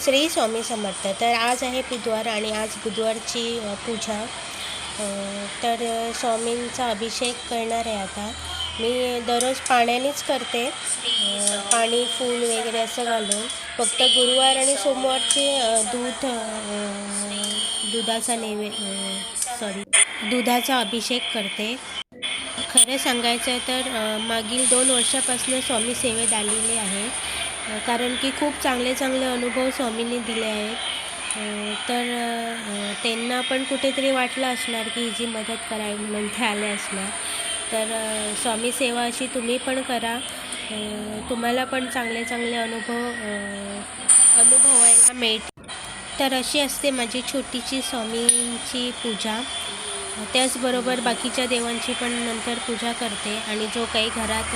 श्री स्वामी समर्थ. तर आज आहे बुधवार आणि आज बुधवारची पूजा. तर स्वामींचा अभिषेक करणार आहे आता. मी दररोज पाण्यानेच करते. पाणी फूल वगैरे असं घालून. फक्त गुरुवार आणि सोमवारचे दूध दुधाचा नैवे सॉरी दुधाचा अभिषेक करते. खरं सांगायचं तर मागील दोन वर्षापासून स्वामी सेवेत आलेले आहे. कारण की खूप चांगले चांगले अनुभव स्वामींनी दिले आहेत. तर त्यांना पण कुठेतरी वाटलं असणार की जी मदत करावी म्हणून ते आले असणार. तर स्वामी सेवा अशी तुम्ही पण करा. तुम्हाला पण चांगले चांगले अनुभव अनुभवायला मिळतील. तर अशी असते माझी छोटीची स्वामींची पूजा. त्याचबरोबर बाकीच्या देवांची पण नंतर पूजा करते आणि जो काही घरात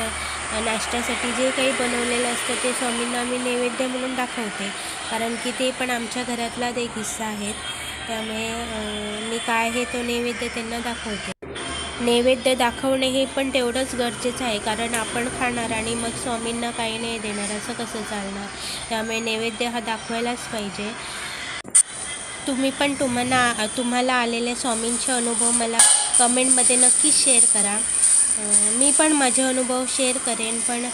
नाश्त्यासाठी जे काही बनवलेलं असतं ते स्वामींना मी नैवेद्य म्हणून दाखवते. कारण की ते पण आमच्या घरातलाच एक हिस्सा आहेत. त्यामुळे मी काय आहे तो नैवेद्य त्यांना दाखवते. नैवेद्य दाखवणे हे पण तेवढंच गरजेचं आहे. कारण आपण खाणार आणि मग स्वामींना काही नाही देणार. असं कसं चालणार? त्यामुळे नैवेद्य हा दाखवायलाच पाहिजे. तुम्ही पण तुम्हाला तुम्हाला आलेले स्वामींचे अनुभव मला कमेंटमध्ये नक्की शेअर करा. मी पण माझे अनुभव शेअर करेन पण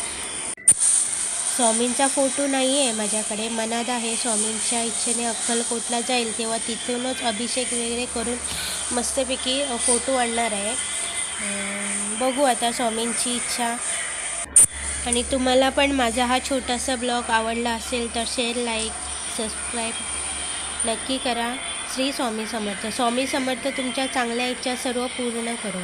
स्वामींचा फोटो नाही आहे माझ्याकडे. मनात आहे स्वामींच्या इच्छेने अक्कलकोटला जाईल तेव्हा तिथूनच अभिषेक वगैरे करून मस्तपैकी फोटो आणणार आहे. बघू आता स्वामींची इच्छा. आणि तुम्हाला पण माझा हा छोटासा ब्लॉग आवडला असेल तर शेअर लाईक सबस्क्राईब नक्की करा. श्री स्वामी समर्थ. स्वामी समर्थ तुमच्या चांगल्या इच्छा सर्व पूर्ण करो.